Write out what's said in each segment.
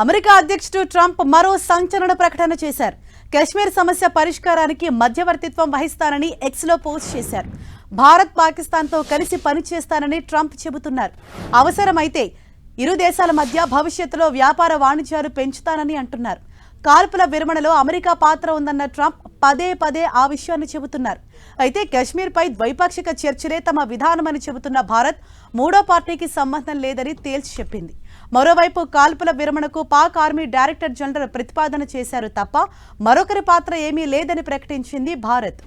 America అధ్యక్షుడు Trump మరో సంచలన ప్రకటన చేశారు. కశ్మీర్ సమస్య పరిష్కారానికి మధ్యవర్తిత్వం వహిస్తానని ఎక్స్లో పోస్ట్ చేశారు. భారత్ పాకిస్తాన్తో కలిసి పనిచేస్తానని ట్రంప్ చెబుతున్నారు. అవసరమైతే ఇరు దేశాల మధ్య భవిష్యత్తులో వ్యాపార వాణిజ్యాలు పెంచుతానని అంటున్నారు. కాల్పుల విరమణలో అమెరికా పాత్ర ఉందన్న ట్రంప్ పదే పదే ఆ విషయాన్ని చెబుతున్నారు. అయితే కశ్మీర్పై ద్వైపాక్షిక చర్చలే తమ విధానమని చెబుతున్న భారత్ మూడో పార్టీకి సంబంధం లేదని తేల్చి చెప్పింది. మరోవైపు కాల్పుల విరమణకు పాక్ ఆర్మీ డైరెక్టర్ జనరల్ ప్రతిపాదన చేశారు తప్ప మరొకరి పాత్ర ఏమీ లేదని ప్రకటించింది భారత్.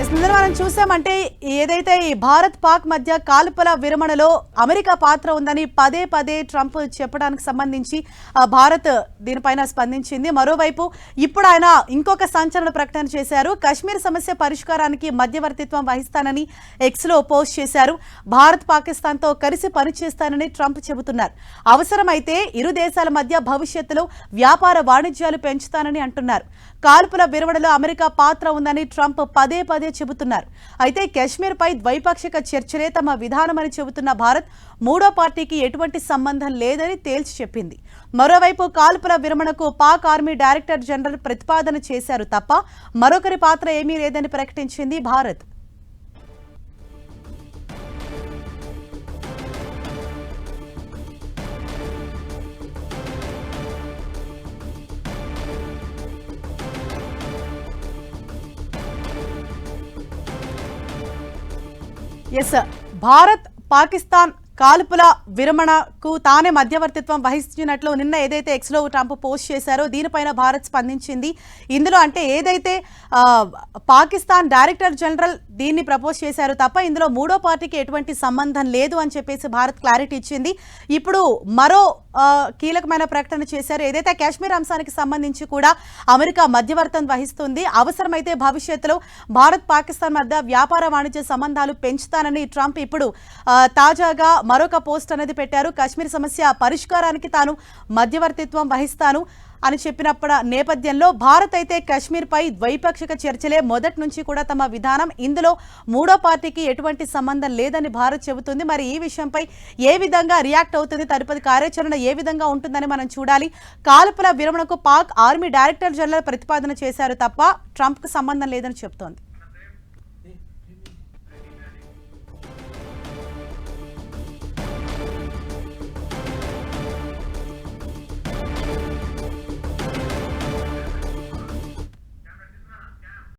ఎస్, ఇందులో మనం చూసామంటే ఏదైతే ఈ భారత్ పాక్ మధ్య కాల్పుల విరమణలో అమెరికా పాత్ర ఉందని పదే పదే ట్రంప్ చెప్పడానికి సంబంధించి ఆ, భారత్ దీనిపైన స్పందించింది. మరోవైపు ఇప్పుడు ఆయన ఇంకొక సంచలన ప్రకటన చేశారు. కశ్మీర్ సమస్య పరిష్కారానికి మధ్యవర్తిత్వం వహిస్తానని ఎక్స్లో పోస్ట్ చేశారు. భారత్ పాకిస్తాన్తో కలిసి పనిచేస్తానని ట్రంప్ చెబుతున్నారు. అవసరమైతే ఇరు దేశాల మధ్య భవిష్యత్తులో వ్యాపార వాణిజ్యాలు పెంచుతానని అంటున్నారు. కాల్పుల విరమణలో అమెరికా పాత్ర ఉందని ట్రంప్ పదే పదే చెబుతున్నారు. అయితే కశ్మీర్పై ద్వైపాక్షిక చర్చలే తమ విధానమని చెబుతున్న భారత్ మూడో పార్టీకి ఎటువంటి సంబంధం లేదని తేల్చి చెప్పింది. మరోవైపు కాల్పుల విరమణకు పాక్ ఆర్మీ డైరెక్టర్ జనరల్ ప్రతిపాదన చేశారు తప్ప మరొకరి పాత్ర ఏమీ లేదని ప్రకటించింది భారత్. ఎస్ భారత్ పాకిస్తాన్ కాల్పుల విరమణకు తానే మధ్యవర్తిత్వం వహిస్తున్నట్లు నిన్న ఏదైతే ఎక్స్లో ట్రంప్ పోస్ట్ చేశారో దీనిపైన భారత్ స్పందించింది. ఇందులో అంటే ఏదైతే పాకిస్తాన్ డైరెక్టర్ జనరల్ దీన్ని ప్రపోజ్ చేశారు తప్ప ఇందులో మూడో పార్టీకి ఎటువంటి సంబంధం లేదు అని చెప్పేసి భారత్ క్లారిటీ ఇచ్చింది. ఇప్పుడు మరో కీలకమైన ప్రకటన చేశారు. ఏదైతే కాశ్మీర్ అంశానికి సంబంధించి కూడా అమెరికా మధ్యవర్తం వహిస్తుంది అవసరమైతే భవిష్యత్తులో భారత్ పాకిస్తాన్ మధ్య వ్యాపార వాణిజ్య సంబంధాలు పెంచుతానని ట్రంప్ ఇప్పుడు తాజాగా మరొక పోస్ట్ అనేది పెట్టారు. కాశ్మీర్ సమస్య పరిష్కారానికి తాను మధ్యవర్తిత్వం వహిస్తాను. అని చెప్పినప్పుడు నేపథ్యంలో భారత్ అయితే కశ్మీర్పై ద్వైపాక్షిక చర్చలే మొదటి నుంచి కూడా తమ విధానం. ఇందులో మూడో పార్టీకి ఎటువంటి సంబంధం లేదని భారత్ చెబుతుంది. మరి ఈ విషయంపై ఏ విధంగా రియాక్ట్ అవుతుంది? తదుపరి కార్యాచరణ ఏ విధంగా ఉంటుందని మనం చూడాలి. కాల్పుల విరమణకు పాక్ ఆర్మీ డైరెక్టర్ జనరల్ ప్రతిపాదన చేశారు తప్ప ట్రంప్కు సంబంధం లేదని చెబుతోంది